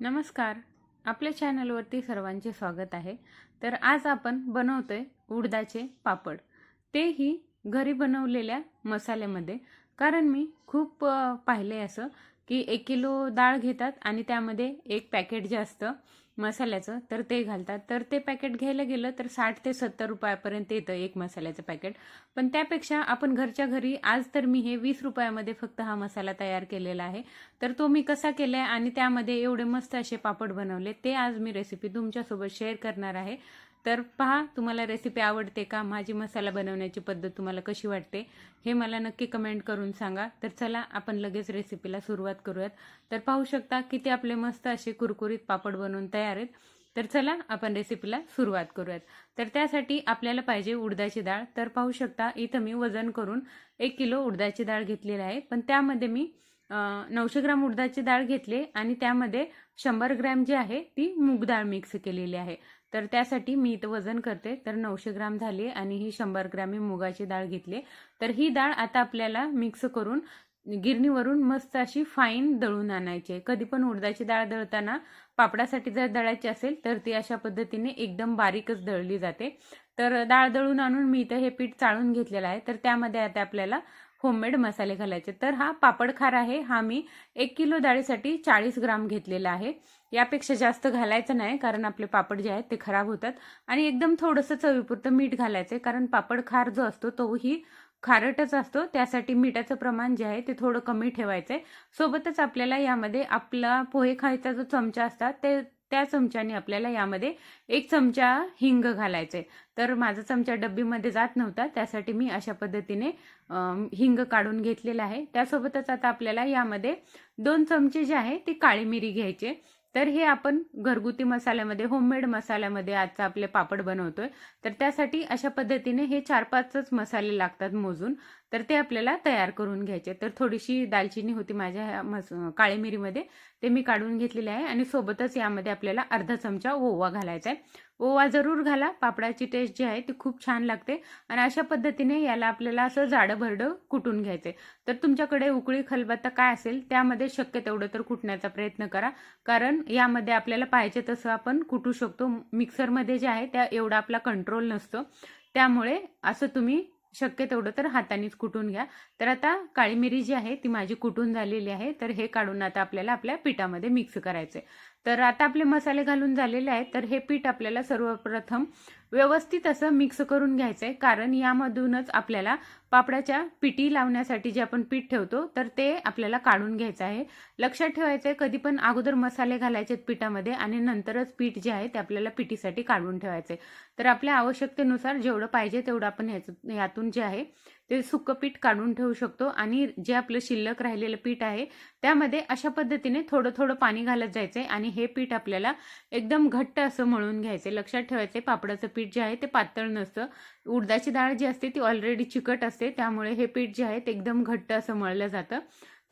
नमस्कार. आपल्या चॅनलवरती सर्वांचे स्वागत आहे. तर आज आपण बनवतो आहे उडदाचे पापड. तेही घरी बनवलेल्या मसाल्यामध्ये. कारण मी खूप पाहिले असं की एक किलो डाळ घेतात आणि त्यामध्ये एक पॅकेट जे असतं मसाल्याचं तर ते घालतात. तर ते पॅकेट घ्यायला गेलं तर साठ ते सत्तर रुपयापर्यंत येतं एक मसाल्याचं पॅकेट पण त्यापेक्षा आपण घरच्या घरी आज तर मी हे वीस रुपयामध्ये फक्त हा मसाला तयार केलेला आहे. तर तो मी कसा केलाय आणि त्यामध्ये एवढे मस्त असे पापड बनवले ते आज मी रेसिपी तुमच्यासोबत शेअर करणार आहे. तर पहा तुम्हाला रेसिपी आवडते का? माझी मसाला बनवण्याची पद्धत तुम्हाला कशी वाटते? हे मला नक्की कमेंट करून सांगा. तर चला आपण लगेच रेसिपीला सुरुवात करूयात. तर पाहू शकता किती आपले मस्त असे कुरकुरीत पापड बनवून तयार आहेत. तर चला आपण रेसिपीला सुरुवात करूयात. तर त्यासाठी आपल्याला पाहिजे उडदाची डाळ. तर पाहू शकता इथं मी वजन करून एक किलो उडदाची डाळ घेतलेली आहे. पण त्यामध्ये मी नऊशे ग्राम उडदाची डाळ घेतली आणि त्यामध्ये शंभर ग्रॅम जी आहे ती मूग डाळ मिक्स केलेली आहे. तर त्यासाठी मी इथं वजन करते. तर नऊशे ग्राम झाली आणि ही शंभर ग्रॅम मी मुगाची डाळ घेतली. तर ही डाळ आता आपल्याला मिक्स करून गिरणीवरून मस्त अशी फाईन दळून आणायची आहे. कधी पण उडदाची डाळ दळताना पापडासाठी जर दळायची असेल तर ती अशा पद्धतीने एकदम बारीकच दळली जाते. तर डाळ दळून आणून मी इथं हे पीठ चाळून घेतलेलं आहे. तर त्यामध्ये आता आपल्याला होममेड मसाले घालायचे. तर हा पापड खार आहे. हा मी एक किलो डाळीसाठी चाळीस ग्राम घेतलेला आहे. यापेक्षा जास्त घालायचं नाही कारण आपले पापड जे आहेत ते खराब होतात. आणि एकदम थोडंसं चवीपुरतं मीठ घालायचं आहे कारण पापड खार जो असतो तोही खारटच असतो. त्यासाठी मिठाचं प्रमाण जे आहे ते थोडं कमी ठेवायचं आहे सोबतच आपल्याला यामध्ये आपला पोहे खायचा जो चमचा असतात ते त्या चमच्याने आपल्याला यामध्ये एक चमचा हिंग घालायचे तर माझा चमचा डब्बीमध्ये जात नव्हता त्यासाठी मी अशा पद्धतीने हिंग काढून घेतलेला आहे. त्यासोबतच आता आपल्याला यामध्ये दोन चमचे जे आहे ते काळी मिरी घ्यायचे. तर हे आपण घरगुती मसाल्यामध्ये होममेड मसाल्यामध्ये आजचा आपले पापड बनवतोय. तर त्यासाठी अशा पद्धतीने हे चार पाचच मसाले लागतात मोजून. तर ते आपल्याला तयार करून घ्यायचे. तर थोडीशी दालचिनी होती माझ्या ह्या मस काळी मिरीमध्ये ते मी काढून घेतलेले आहे आणि सोबतच यामध्ये आपल्याला अर्धा चमचा ओवा घालायचा आहे. ओवा जरूर घाला. पापडाची टेस्ट जी आहे ती खूप छान लागते. आणि अशा पद्धतीने याला आपल्याला असं जाडं भरडं कुटून घ्यायचे तर तुमच्याकडे उकळी खलबत्ता काय असेल त्यामध्ये शक्य तेवढं तर कुटण्याचा प्रयत्न करा. कारण यामध्ये आपल्याला पाहिजे तसं आपण कुटू शकतो. मिक्सरमध्ये जे आहे त्या एवढा आपला कंट्रोल नसतो. त्यामुळे असं तुम्ही शक्य तेवढं तर हातानेच कुटून घ्या. तर आता काळी मिरी जी आहे ती माझी कुटून झालेली आहे. तर हे काढून आता आपल्याला आपल्या पिठामध्ये मिक्स करायचे तर आता आपले मसाले घालून झालेले आहेत. तर हे पीठ आपल्याला सर्वप्रथम व्यवस्थित असं मिक्स करून घ्यायचं आहे कारण यामधूनच आपल्याला पापडाच्या पिठी लावण्यासाठी जे आपण पीठ ठेवतो तर ते आपल्याला काढून घ्यायचं आहे. लक्षात ठेवायचं आहे कधी पण अगोदर मसाले घालायचे पिठामध्ये आणि नंतरच पीठ जे आहे ते आपल्याला पिठीसाठी काढून ठेवायचे तर आपल्या आवश्यकतेनुसार जेवढं पाहिजे तेवढं आपण ह्याचं यातून जे आहे ते सुकं पीठ काढून ठेवू शकतो आणि जे आपलं शिल्लक राहिलेलं पीठ आहे त्यामध्ये अशा पद्धतीने थोडं थोडं पाणी घालत जायचंय आणि हे पीठ आपल्याला एकदम घट्ट असं मळून घ्यायचंय. लक्षात ठेवायचंय पापडाचं पीठ जे आहे ते पातळ नसतं. उडदाची डाळ जी असते ती ऑलरेडी चिकट असते त्यामुळे हे पीठ जे आहे ते एकदम घट्ट असं मळलं जातं.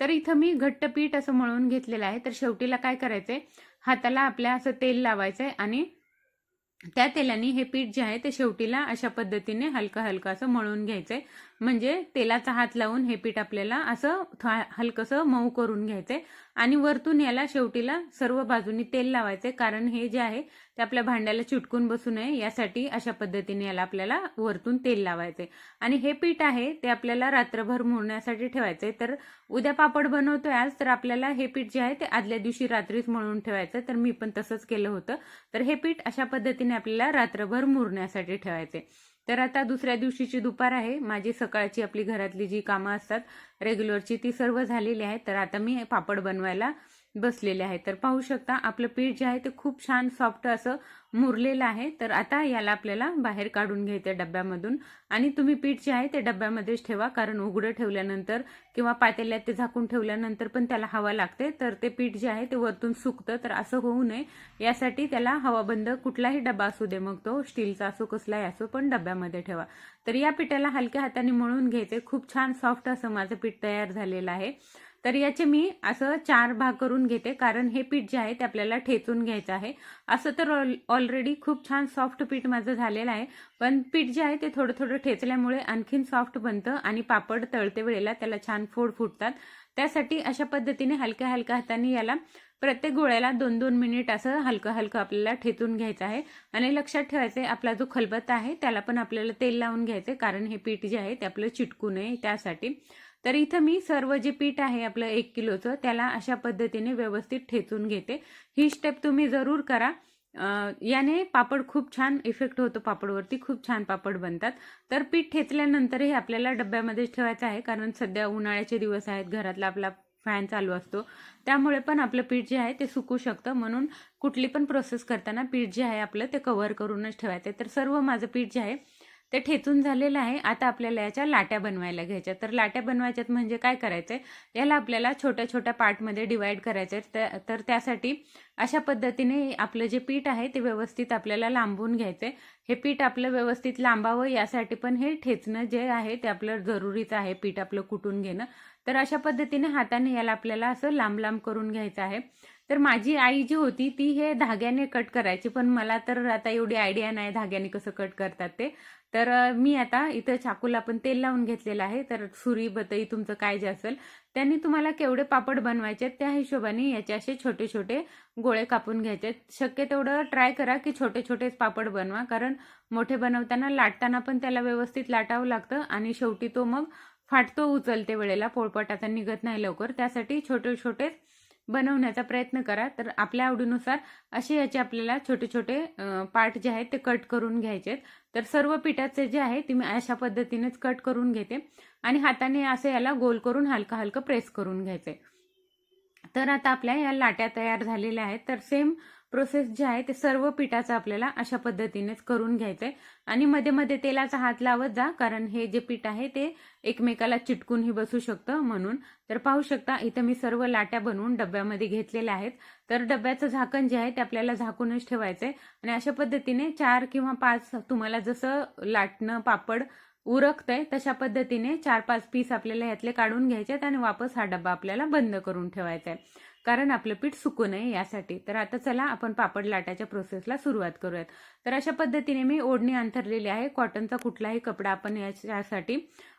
तर इथं मी घट्ट पीठ असं मळून घेतलेलं आहे. तर शेवटीला काय करायचंय हाताला आपल्या असं तेल लावायचंय आणि त्या तेलाने हे पीठ जे आहे ते शेवटीला अशा पद्धतीने हलकं हलकं असं मळून घ्यायचंय. म्हणजे तेलाचा हात लावून हे पीठ आपल्याला असं हलकंसं मऊ करून घ्यायचंय आणि वरतून याला शेवटीला सर्व बाजूनी तेल लावायचंय कारण हे जे आहे ते आपल्या भांड्याला चिटकून बसू नये. यासाठी अशा पद्धतीने याला आपल्याला वरतून तेल लावायचंय आणि हे पीठ आहे ते आपल्याला रात्रभर मुरण्यासाठी ठेवायचंय तर उद्या पापड बनवतोय आज तर आपल्याला हे पीठ जे आहे ते आदल्या दिवशी रात्रीच मळून ठेवायचं तर मी पण तसंच केलं होतं. तर हे पीठ अशा पद्धतीने आपल्याला रात्रभर मुरण्यासाठी ठेवायचे तर आता दुसऱ्या दिवशीची दुपार आहे. माझी सकाळची आपली घरातली जी कामं असतात रेग्युलरची ती सर्व झालेली आहेत. तर आता मी पापड बनवायला बसलेले आहे तर पाहू शकता आपलं पीठ जे आहे ते खूप छान सॉफ्ट असं मुरलेलं आहे. तर आता याला आपल्याला बाहेर काढून घ्यायचं डब्यामधून. आणि तुम्ही पीठ जे आहे ते डब्यामध्येच ठेवा कारण उघडं ठेवल्यानंतर किंवा पातेल्यात ते झाकून ठेवल्यानंतर पण त्याला हवा लागते. तर ते पीठ जे आहे ते वरतून सुकतं तर असं होऊ नये. यासाठी त्याला हवाबंद कुठलाही डबा असू दे मग तो स्टीलचा असो कसलाही असो पण डब्यामध्ये ठेवा. तर या पिठाला हलक्या हाताने मळून घ्यायचे खूप छान सॉफ्ट असं माझं पीठ तयार झालेलं आहे. तर याचे मी असं चार भाग करून घेते कारण हे पीठ जे आहे ते आपल्याला ठेचून घ्यायचं आहे. असं तर ऑलरेडी खूप छान सॉफ्ट पीठ माझं झालेलं आहे. पण पीठ जे आहे ते थोडं थोडं ठेचल्यामुळे आणखीन सॉफ्ट बनतं आणि पापड तळते वेळेला त्याला छान फोड फुटतात. त्यासाठी अशा पद्धतीने हलक्या हलक्या हाताने याला प्रत्येक गोळ्याला दोन दोन मिनिट असं हलकं हलकं आपल्याला ठेचून घ्यायचं आहे. आणि लक्षात ठेवायचं आहे आपला जो खलबत्ता आहे त्याला पण आपल्याला तेल लावून घ्यायचं कारण हे पीठ जे आहे ते आपलं चिटकू नये त्यासाठी. तर इथं मी सर्व जे पीठ आहे आपलं एक किलोचं त्याला अशा पद्धतीने व्यवस्थित ठेचून घेते. ही स्टेप तुम्ही जरूर करा. याने पापड खूप छान इफेक्ट होतो पापडवरती खूप छान पापड बनतात. तर पीठ ठेचल्यानंतरही आपल्याला डब्यामध्येच ठेवायचं आहे कारण सध्या उन्हाळ्याचे दिवस आहेत घरातला आपला फॅन चालू असतो. त्यामुळे पण आपलं पीठ जे आहे ते सुकू शकतं. म्हणून कुठली पण प्रोसेस करताना पीठ जे आहे आपलं ते कव्हर करूनच ठेवायचं तर सर्व माझं पीठ जे आहे ते ठेचून झालेलं आहे. आता आपल्याला याच्या लाट्या बनवायला घ्यायच्या तर लाट्या बनवायच्यात म्हणजे काय करायचंय याला आपल्याला छोट्या छोट्या पार्टमध्ये डिवाइड करायचं आहे. तर त्यासाठी अशा पद्धतीने आपलं जे पीठ आहे ते व्यवस्थित आपल्याला लांबून घ्यायचंय. हे पीठ आपलं व्यवस्थित लांबावं यासाठी पण हे ठेचणं जे आहे ते आपलं जरुरीचं आहे पीठ आपलं कुटून घेणं. तर अशा पद्धतीने हाताने याला आपल्याला असं लांब लांब करून घ्यायचं आहे. तर माझी आई जी होती ती हे धाग्याने कट करायची. पण मला तर आता एवढी आयडिया नाही धाग्याने कसं कट करतात ते. तर मी आता इथं चाकूला पण तेल लावून घेतलेलं आहे. तर सुरी बतई तुमचं काय जे असेल त्यांनी तुम्हाला केवढे पापड बनवायचे त्या हिशोबाने याचे असे छोटे छोटे गोळे कापून घ्यायचे शक्य तेवढं ट्राय करा की छोटे छोटेच पापड बनवा. कारण मोठे बनवताना लाटताना पण त्याला व्यवस्थित लाटावं लागतं आणि शेवटी तो मग फाटतो उचलते वेळेला पोळपट आता निघत नाही लवकर. त्यासाठी छोटे छोटेच बनवण्याचा प्रयत्न करा. तर आपल्या आवडीनुसार असे याचे आपल्याला छोटे छोटे पार्ट जे आहेत ते कट करून घ्यायचे तर सर्व पिठाचे जे आहे ते मी अशा पद्धतीनेच कट करून घेते आणि हाताने असं याला गोल करून हलका हलकं प्रेस करून घ्यायचे. तर आता आपल्या या लाट्या तयार झालेल्या आहेत. तर सेम प्रोसेस जे आहे ते सर्व पिठाचं आपल्याला अशा पद्धतीनेच करून घ्यायचंय. आणि मध्ये मध्ये तेलाचा हात लावत जा कारण हे जे पीठ आहे ते एकमेकाला चिटकूनही बसू शकतं म्हणून. तर पाहू शकता इथं मी सर्व लाट्या बनवून डब्यामध्ये घेतलेल्या आहेत. तर डब्याचं झाकण जे आहे ते आपल्याला झाकूनच ठेवायचंय. आणि अशा पद्धतीने चार किंवा पाच तुम्हाला जसं लाटणं पापड उरकतंय तशा पद्धतीने चार पाच पीस आपल्याला यातले काढून घ्यायचे आणि वापस हा डब्बा आपल्याला बंद करून ठेवायचा आहे कारण आपलं पीठ सुकू नये यासाठी. तर आता चला आपण पापड लाटाच्या प्रोसेसला सुरुवात करूयात. तर अशा पद्धतीने मी ओढणी अंथरलेली आहे. कॉटनचा कुठलाही कपडा आपण याच्यासाठी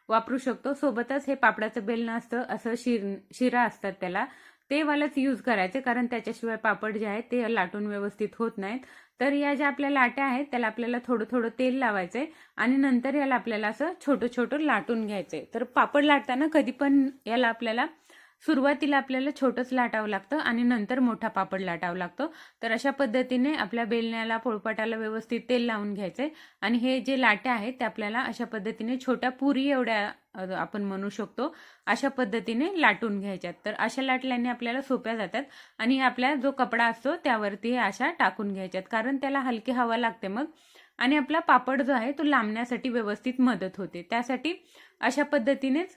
वापरू शकतो. सोबतच हे पापडाचं बेल असतं. असं शिर शिरा असतात त्याला. ते वालाच यूज करायचे कारण त्याच्याशिवाय पापड जे आहेत ते लाटून व्यवस्थित होत नाहीत. तर या ज्या आपल्या लाट्या आहेत त्याला आपल्याला थोडं थोडं तेल लावायचंय आणि नंतर याला आपल्याला असं छोटं छोटं लाटून घ्यायचंय. तर पापड लाटताना कधी पण याला आपल्याला सुरुवातीला आपल्याला छोटंच लाटावं लागतं आणि नंतर मोठा पापड लाटावं लागतो. तर अशा पद्धतीने आपल्या बेलण्याला पोळपाटाला व्यवस्थित तेल लावून घ्यायचे आणि हे जे लाट्या आहेत ते आपल्याला अशा पद्धतीने छोट्या पुरी एवढ्या आपण म्हणू शकतो अशा पद्धतीने लाटून घ्यायच्यात. तर अशा लाटल्याने आपल्याला सोप्या जातात आणि आपला जो कपडा असतो त्यावरती अशा टाकून घ्यायच्यात. कारण त्याला हलकी हवा लागते मग. आणि आपला पापड जो आहे तो लांबण्यासाठी व्यवस्थित मदत होते. त्यासाठी अशा पद्धतीनेच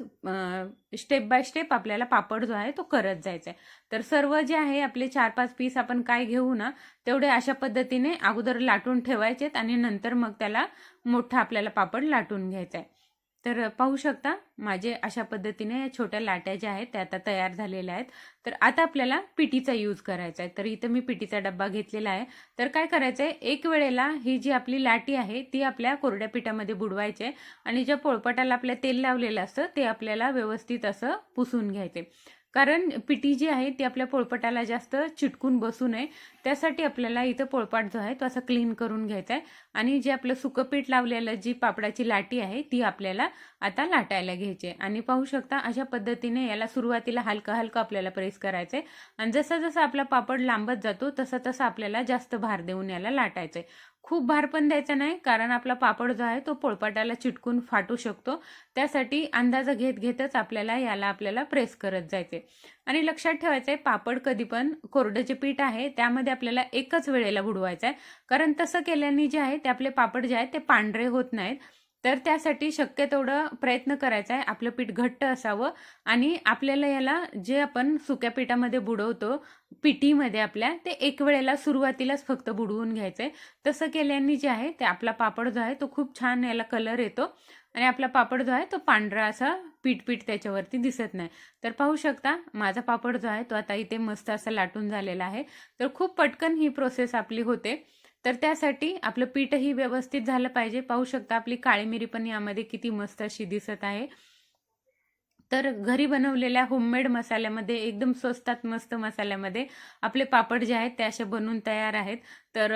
स्टेप बाय स्टेप आपल्याला पापड जो आहे तो करत जायचा आहे तर सर्व जे आहे आपले चार पाच पीस आपण काय घेऊ ना तेवढे अशा पद्धतीने अगोदर लाटून ठेवायचेत आणि नंतर मग त्याला मोठा आपल्याला पापड लाटून घ्यायचा आहे तर पाहू शकता माझे अशा पद्धतीने छोट्या लाट्या ज्या आहेत त्या आता तयार झालेल्या आहेत. तर आता आपल्याला पिटीचा यूज करायचा आहे. तर इथं मी पिटीचा डब्बा घेतलेला आहे. तर काय करायचं आहे एक वेळेला ही जी आपली लाटी आहे ती आपल्या कोरड्या पिठामध्ये बुडवायची आहे आणि ज्या पोळपटाला आपल्या तेल लावलेलं असतं ते आपल्याला व्यवस्थित असं पुसून घ्यायचे कारण पिटी जी आहे ती आपल्या पोळपटाला जास्त चिटकून बसू नये. त्यासाठी आपल्याला इथं पोळपाट जो आहे तो असा क्लीन करून घ्यायचा आहे. आणि जे आपलं सुकं पीठ लावलेलं जी पापडाची लाटी आहे ती आपल्याला आता लाटायला घ्यायची आहे. आणि पाहू शकता अशा पद्धतीने याला सुरुवातीला हलका हलका आपल्याला प्रेस करायचं आहे. आणि जसं जसं आपला पापड लांबत जातो तसं तसं आपल्याला जास्त भार देऊन याला लाटायचं आहे. खूप भार पण द्यायचा नाही कारण आपला पापड जो आहे तो पोळपाटाला चिटकून फाटू शकतो. त्यासाठी अंदाज घेत घेतच आपल्याला याला आपल्याला प्रेस करत जायचे. आणि लक्षात ठेवायचं आहे पापड कधी पण कोरडं जे पीठ आहे त्यामध्ये आपल्याला एकच वेळेला बुडवायचं आहे कारण तसं केल्याने जे आहे ते आपले पापड जे आहेत ते पांढरे होत नाहीत. तर त्यासाठी शक्य तेवढं प्रयत्न करायचा आहे. आपलं पीठ घट्ट असावं आणि आपल्याला याला जे आपण सुक्या पिठामध्ये बुडवतो पिठीमध्ये आपल्या ते एक वेळेला सुरुवातीलाच फक्त बुडवून घ्यायचंय. तसं केल्याने जे आहे ते आपला पापड जो आहे तो खूप छान याला कलर येतो आणि आपला पापड जो आहे तो पांढरा असा पीठ पीठ त्याच्यावरती दिसत नाही. तर पाहू शकता माझा पापड जो आहे तो आता इथे मस्त असा लाटून झालेला आहे. तर खूप पटकन ही प्रोसेस आपली होते. तर त्यासाठी आपलं पीठही व्यवस्थित झालं पाहिजे. पाहू शकता आपली काळी मिरी पण यामध्ये किती मस्त अशी दिसत आहे. तर घरी बनवलेल्या होममेड मसाल्यामध्ये एकदम स्वस्तात मस्त मसाल्यामध्ये आपले पापड जे आहेत ते असे बनवून तयार आहेत. तर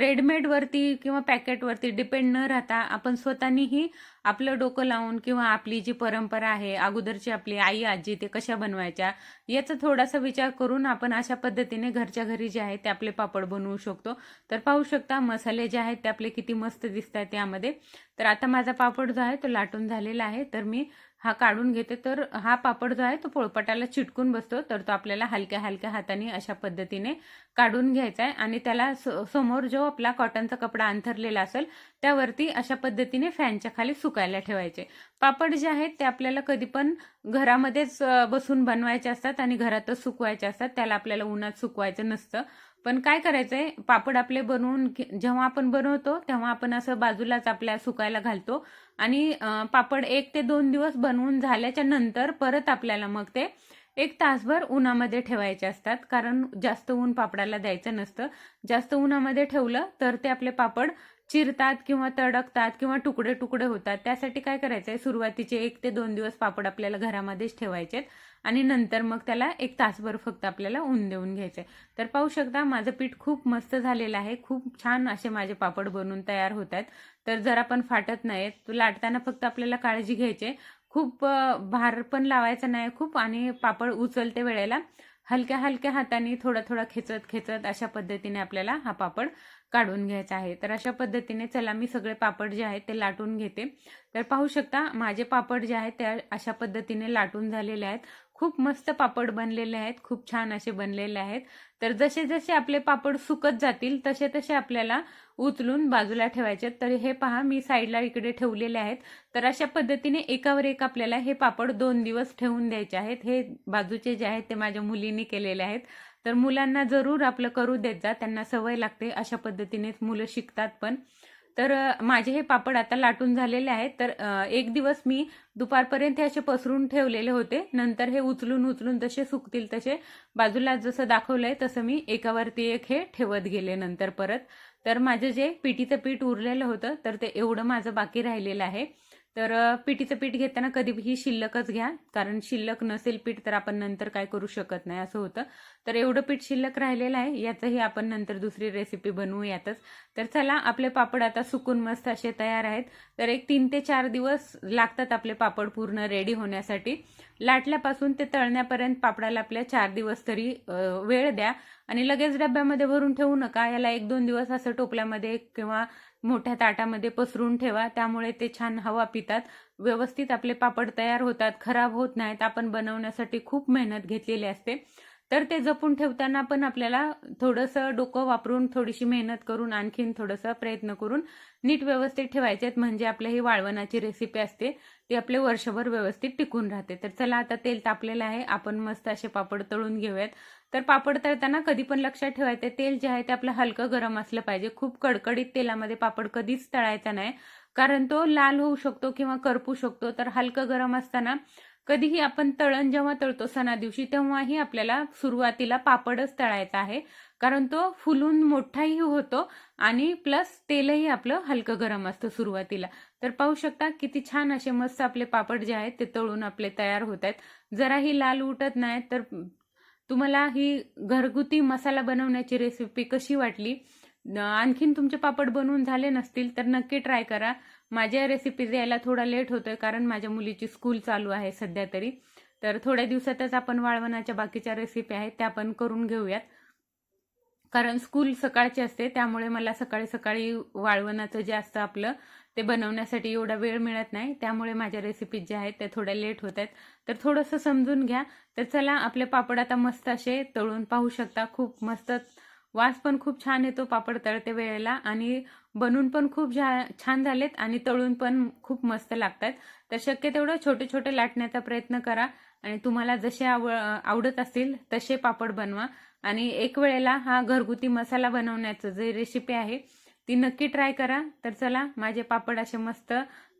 रेडमेडवरती किंवा पॅकेटवरती डिपेंड न राहता आपण स्वतःनीही आपलं डोकं लावून किंवा आपली जी परंपरा आहे अगोदरची आपली आई आजी ते कशा बनवायच्या याचा थोडासा विचार करून आपण अशा पद्धतीने घरच्या घरी जे आहे ते आपले पापड बनवू शकतो. तर पाहू शकता मसाले जे आहेत ते आपले किती मस्त दिसत आहेत यामध्ये. तर आता माझा पापड जो आहे तो लाटून झालेला आहे. तर मी हा काढून घेते तर हा पापड जो आहे तो पोळपाटाला चिटकून बसतो तर तो आपल्याला हलक्या हलक्या हाताने अशा पद्धतीने काढून घ्यायचा आहे. आणि त्याला समोर जो आपला कॉटनचा कपडा अंथरलेला असेल त्यावरती अशा पद्धतीने फॅनच्या खाली सुकायला ठेवायचे. पापड जे आहेत ते आपल्याला कधी पण घरामध्येच बसून बनवायचे असतात आणि घरातच सुकवायचे असतात. त्याला आपल्याला उन्हात सुकवायचं नसतं. पण काय करायचंय? पापड आपले बनवून जेव्हा आपण बनवतो तेव्हा आपण असं बाजूलाच आपल्या सुकायला घालतो. आणि पापड एक ते दोन दिवस बनवून झाल्याच्यानंतर परत आपल्याला मग ते एक तासभर उन्हामध्ये ठेवायचे असतात. कारण जास्त ऊन पापडाला द्यायचं नसतं. जास्त उन्हामध्ये ठेवलं तर ते आपले पापड चिरतात किंवा तडकतात किंवा तुकडे तुकडे होतात. त्यासाठी काय करायचंय? सुरुवातीचे एक ते दोन दिवस पापड आपल्याला घरामध्येच ठेवायचे आणि नंतर मग त्याला एक तासभर फक्त आपल्याला ऊन देऊन घ्यायचंय. तर पाहू शकता माझं पीठ खूप मस्त झालेलं आहे. खूप छान असे माझे पापड बनून तयार होत आहेत तर जरा पण फाटत नाहीत लाटताना फक्त आपल्याला काळजी घ्यायची खूप भार पण लावायचा नाही खूप आणि पापड उचलते वेळेला हलक्या हलक्या हाताने थोडा थोडा खेचत खेचत अशा पद्धतीने आपल्याला हा पापड काढून घ्यायचा आहे. तर अशा पद्धतीने चला मी सगळे पापड जे आहेत ते लाटून घेते. तर पाहू शकता माझे पापड जे आहेत ते अशा पद्धतीने लाटून झालेले आहेत. खूप मस्त पापड बनलेले आहेत. खूप छान असे बनलेले आहेत. तर जसे जसे आपले पापड सुकत जातील तसे तसे आपल्याला उचलून बाजूला ठेवायचे तर हे पहा मी साईडला इकडे ठेवलेले आहेत. तर अशा पद्धतीने एकावर एक आपल्याला हे पापड दोन दिवस ठेवून द्यायचे आहेत. हे बाजूचे जे आहेत ते माझ्या मुलींनी केलेले आहेत. तर मुलांना जरूर आपलं करू देत जा त्यांना सवय लागते अशा पद्धतीनेच मुलं शिकतात पण. तर माझे हे पापड आता लाटून झालेले आहेत. तर एक दिवस मी दुपारपर्यंत हे असे पसरून ठेवलेले होते. नंतर हे उचलून उचलून जसे सुकतील तसे बाजूला जसं दाखवलंय तसं मी एकावरती एक हे ठेवत गेले नंतर परत. तर माझं जे पिठीचं पीठ उरलेलं होतं तर ते एवढं माझं बाकी राहिलेलं आहे. तर पिठीचं पीठ घेताना कधीही शिल्लकच घ्या. कारण शिल्लक नसेल पीठ तर आपण नंतर काय करू शकत नाही असं होतं. तर एवढं पीठ शिल्लक राहिलेलं आहे. याचंही आपण नंतर दुसरी रेसिपी बनवू यातच. तर चला आपले पापड आता सुकून मस्त असे तयार आहेत. तर एक तीन ते चार दिवस लागतात आपले पापड पूर्ण रेडी होण्यासाठी. लाटल्यापासून ते तळण्यापर्यंत पापडाला आपल्या चार दिवस तरी वेळ द्या आणि लगेच डब्यामध्ये भरून ठेवू नका. याला एक दोन दिवस असं टोपल्यामध्ये किंवा मोठ्या ताटामध्ये पसरून ठेवा. त्यामुळे ते छान हवा पितात. व्यवस्थित आपले पापड तयार होतात. खराब होत नाहीत. आपण बनवण्यासाठी खूप मेहनत घेतलेली असते. तर ते जपून ठेवताना पण आपल्याला थोडंसं डोकं वापरून थोडीशी मेहनत करून आणखीन थोडंसं प्रयत्न करून नीट व्यवस्थित ठेवायचे म्हणजे आपल्या ही वाळवणाची रेसिपी असते ती आपले वर्षभर व्यवस्थित टिकून राहते. तर चला आता तेल तापलेलं आहे. आपण मस्त असे पापड तळून घेऊयात. तर पापड तळताना कधी पण लक्षात ठेवायचं तेल जे आहे ते आपलं हलकं गरम असलं पाहिजे. खूप कडकडीत तेलामध्ये पापड कधीच तळायचा नाही. कारण तो लाल होऊ शकतो किंवा करपू शकतो. तर हलकं गरम असताना कधीही आपण तळण जेव्हा तळतो सणा दिवशी तेव्हाही आपल्याला सुरुवातीला पापडच तळायचा आहे. कारण तो फुलून मोठाही होतो आणि प्लस तेलही आपलं हलकं गरम असतं सुरुवातीला. तर पाहू शकता किती छान असे मस्त आपले पापड जे आहेत ते तळून आपले तयार होत आहेत. जराही लाल उठत नाहीत तर तुम्हाला ही घरगुती मसाला बनवण्याची रेसिपी कशी वाटली? आणखीन तुमचे पापड बनवून झाले नसतील तर नक्की ट्राय करा. माझ्या रेसिपीज यायला थोडा लेट होतोय कारण माझ्या मुलीची स्कूल चालू आहे सध्या तरी. तर थोड्या दिवसातच आपण वाळवणाच्या बाकीच्या रेसिपी आहेत त्या पण करून घेऊयात. कारण स्कूल सकाळची असते त्यामुळे मला सकाळी सकाळी वाळवणाचं जे असतं आपलं ते बनवण्यासाठी एवढा वेळ मिळत नाही. त्यामुळे माझ्या रेसिपीज ज्या आहेत त्या थोड्या लेट होत आहेत. तर थोडंसं समजून घ्या. तर चला आपले पापड आता मस्त असे तळून पाहू शकता. खूप मस्त वास पण खूप छान येतो पापड तळते वेळेला आणि बनून पण खूप छान झालेत आणि तळून पण खूप मस्त लागतात. तर शक्य तेवढं छोटे छोटे लाटण्याचा प्रयत्न करा आणि तुम्हाला जसे आव आवडत असतील तसे पापड बनवा. आणि एक वेळेला हा घरगुती मसाला बनवण्याचं जे रेसिपी आहे ती नक्की ट्राय करा. तर चला माझे पापड असे मस्त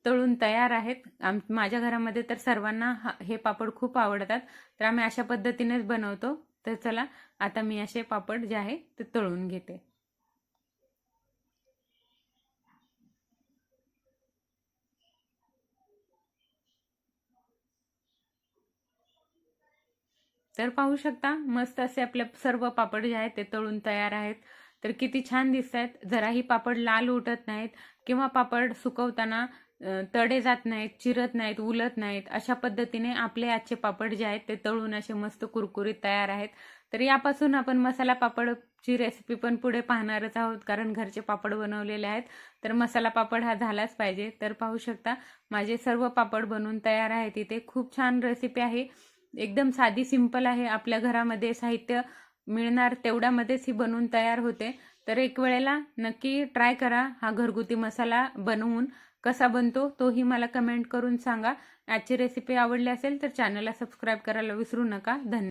तळून तयार आहेत. आम माझ्या घरामध्ये तर सर्वांना हे पापड खूप आवडतात. तर आम्ही अशा पद्धतीनेच बनवतो. तर चला आता मी असे पापड जे आहे ते तळून घेते. तर पाहू शकता मस्त असे आपले सर्व पापड जे आहेत ते तळून तयार आहेत. तर किती छान दिसत आहेत जराही पापड लाल उठत नाहीत किंवा पापड सुकवताना तडे जात नाहीत चिरत नाहीत उलत नाहीत अशा पद्धतीने आपले आजचे पापड जे आहेत ते तळून असे मस्त कुरकुरीत तयार आहेत. तर यापासून आपण मसाला पापडची रेसिपी पण पुढे पाहणारच आहोत कारण घरचे पापड बनवलेले आहेत. तर मसाला पापड हा झालाच पाहिजे. तर पाहू शकता माझे सर्व पापड बनवून तयार आहेत. इथे खूप छान रेसिपी आहे. एकदम साधी सिंपल आहे. आपल्या घरामध्ये साहित्य मिळणार तेवढ्यामध्येच ही बनवून तयार होते. तर एक वेळेला नक्की ट्राय करा हा घरगुती मसाला बनवून. कसा बनतो तोही मला कमेंट करून सांगा. आजची रेसिपी आवडली असेल तर चॅनलला सबस्क्राईब करायला विसरू नका. धन्यवाद.